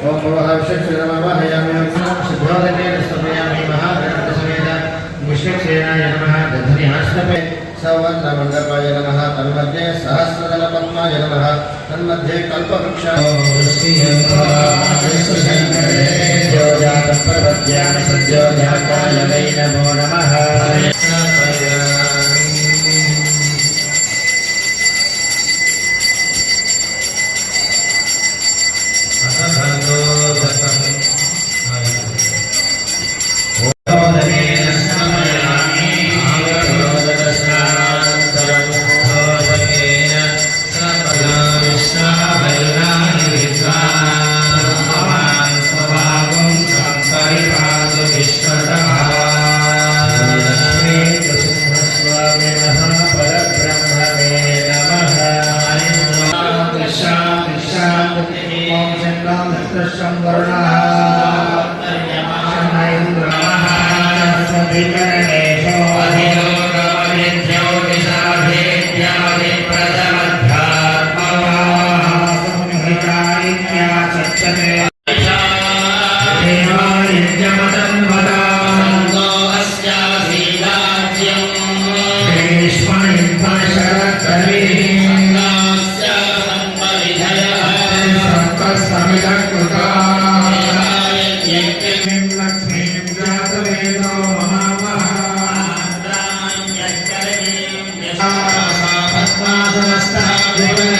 ओम भवहर्षक्षरमवहय सिद्धोदकेन स्तपयामि महागणपतिसमेत मुष्यक्षेणाय नमः दधनिहाष्टपे सवर्णमण्डपाय तन्मध्ये सहस्रदलपद्माय नमः तन्मध्ये नमो नमः Father, stop doing it.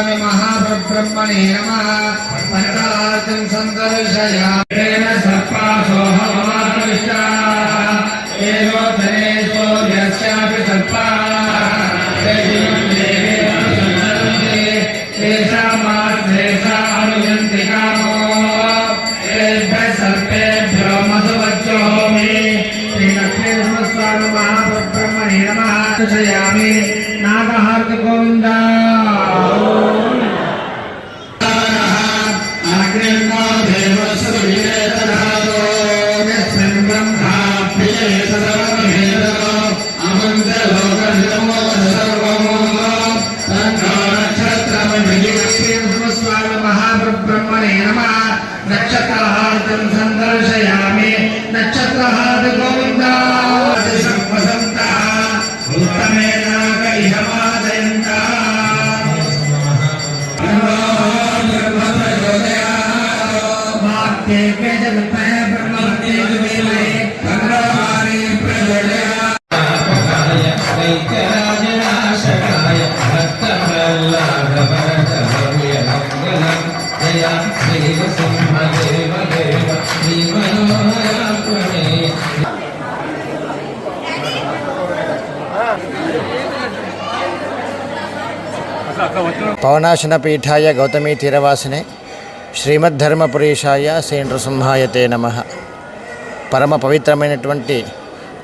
స్వామి మహాబ్రహ్మణే నమ పంచహారం సందర్శయామి సర్పాసోహమావిష్ట ఏదో ధనేశో యస్యాపి సర్పా तेषामार्थेषानुयन्ति कामो तेभ्यः सर्पेभ्यो मधुवज्जोमि श्रीलक्ष्मीनरसिंहस्वामी महाब्रह्मणे नमः दर्शयामि नागहार्दिगोविन्द మహాబ్రహ్మణే నమ నక్షత్రహారం పవనాశనపీఠాయ గౌతమీ తీరవాసినే శ్రీమద్ధర్మపురీషాయ శ్రీ నృసింహాయ నమ. పరమ పవిత్రమైనటువంటి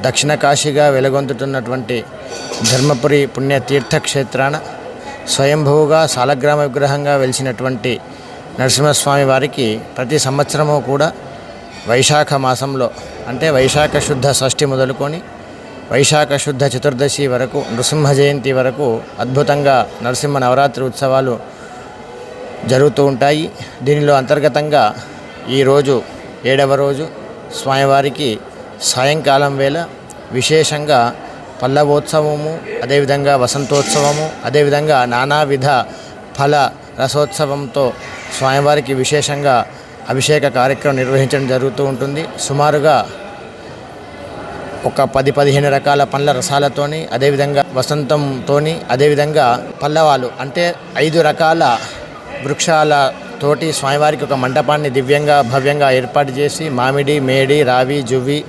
దక్షిణ కాశీగా వెలుగొందుతున్నటువంటి ధర్మపురి పుణ్యతీర్థక్షేత్రాన స్వయంభూగా సాలగ్రామ విగ్రహంగా వెలిసినటువంటి నరసింహస్వామి వారికి ప్రతి సంవత్సరము కూడా వైశాఖ మాసంలో అంటే వైశాఖ శుద్ధ షష్ఠి మొదలుకొని వైశాఖ శుద్ధ చతుర్దశి వరకు నృసింహ జయంతి వరకు అద్భుతంగా నరసింహ నవరాత్రి ఉత్సవాలు జరుగుతూ ఉంటాయి. దీనిలో అంతర్గతంగా ఈరోజు ఏడవ రోజు స్వామివారికి సాయంకాలం వేళ విశేషంగా పల్లవోత్సవము అదేవిధంగా వసంతోత్సవము అదేవిధంగా నానావిధ ఫల రసోత్సవంతో స్వామివారికి విశేషంగా అభిషేక కార్యక్రమం నిర్వహించడం జరుగుతూ ఉంటుంది. సుమారుగా ఒక పది పదిహేను రకాల పండ్ల రసాలతోని అదేవిధంగా వసంతంతోని అదేవిధంగా పల్లవాలు. అంటే ఐదు రకాల వృక్షాల తోటి స్వామివారికి ఒక మంటపాన్ని దివ్యంగా భవ్యంగా ఏర్పాటు చేసి మామిడి మేడి రావి జువ్వి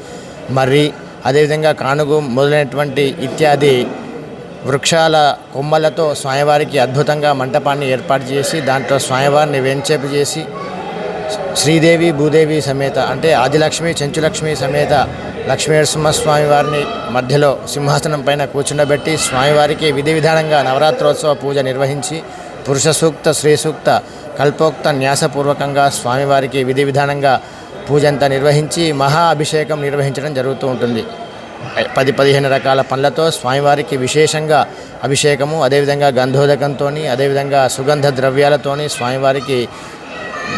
మర్రి అదేవిధంగా కానుగు మొదలైనటువంటి ఇత్యాది వృక్షాల కొమ్మలతో స్వామివారికి అద్భుతంగా మంటపాన్ని ఏర్పాటు చేసి దాంట్లో స్వామివారిని వెంచేపు చేసి శ్రీదేవి భూదేవి సమేత అంటే ఆదిలక్ష్మి చెంచులక్ష్మి సమేత లక్ష్మీ వారిని మధ్యలో సింహాసనం పైన కూర్చుండబెట్టి స్వామివారికి విధి విధానంగా నవరాత్రోత్సవ పూజ నిర్వహించి పురుష సూక్త స్త్రీ సూక్త కల్పోక్త న్యాసపూర్వకంగా స్వామివారికి విధి విధానంగా పూజంతా నిర్వహించి మహా అభిషేకం నిర్వహించడం జరుగుతూ ఉంటుంది. పది పదిహేను రకాల పండ్లతో స్వామివారికి విశేషంగా అభిషేకము అదేవిధంగా గంధోదకంతో అదేవిధంగా సుగంధ ద్రవ్యాలతోని స్వామివారికి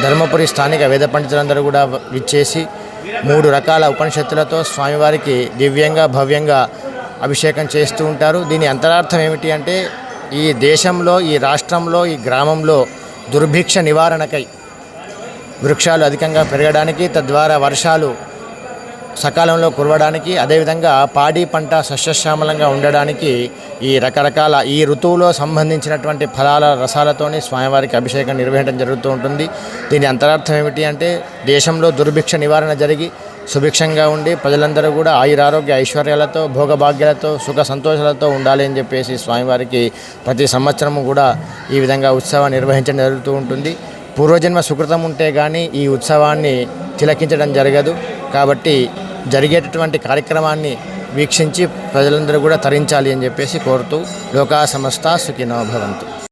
ధర్మపురి స్థానిక వేద పండితులందరూ కూడా విచ్చేసి మూడు రకాల ఉపనిషత్తులతో స్వామివారికి దివ్యంగా భవ్యంగా అభిషేకం చేస్తూ ఉంటారు. దీని అంతరార్థం ఏమిటి అంటే ఈ దేశంలో ఈ రాష్ట్రంలో ఈ గ్రామంలో దుర్భిక్ష నివారణకై వృక్షాలు అధికంగా పెరగడానికి తద్వారా వర్షాలు సకాలంలో కురవడానికి అదేవిధంగా పాడి పంట సస్యశ్యామలంగా ఉండడానికి ఈ రకరకాల ఈ ఋతువులో సంబంధించినటువంటి ఫలాల రసాలతోని స్వామివారికి అభిషేకం నిర్వహించడం జరుగుతూ ఉంటుంది. దీని అంతరార్థం ఏమిటి అంటే దేశంలో దుర్భిక్ష నివారణ జరిగి సుభిక్షంగా ఉండి ప్రజలందరూ కూడా ఆయురారోగ్య ఐశ్వర్యాలతో భోగభాగ్యాలతో సుఖ సంతోషాలతో ఉండాలి అని చెప్పేసి స్వామివారికి ప్రతి సంవత్సరము కూడా ఈ విధంగా ఉత్సవాన్ని నిర్వహించడం జరుగుతూ ఉంటుంది. పూర్వజన్మ సుకృతం ఉంటే కానీ ఈ ఉత్సవాన్ని తిలకించడం జరగదు. కాబట్టి జరిగేటటువంటి కార్యక్రమాన్ని వీక్షించి ప్రజలందరూ కూడా తరించాలి అని చెప్పేసి కోరుతూ లోకా సంస్థ సుఖినో భవంతు.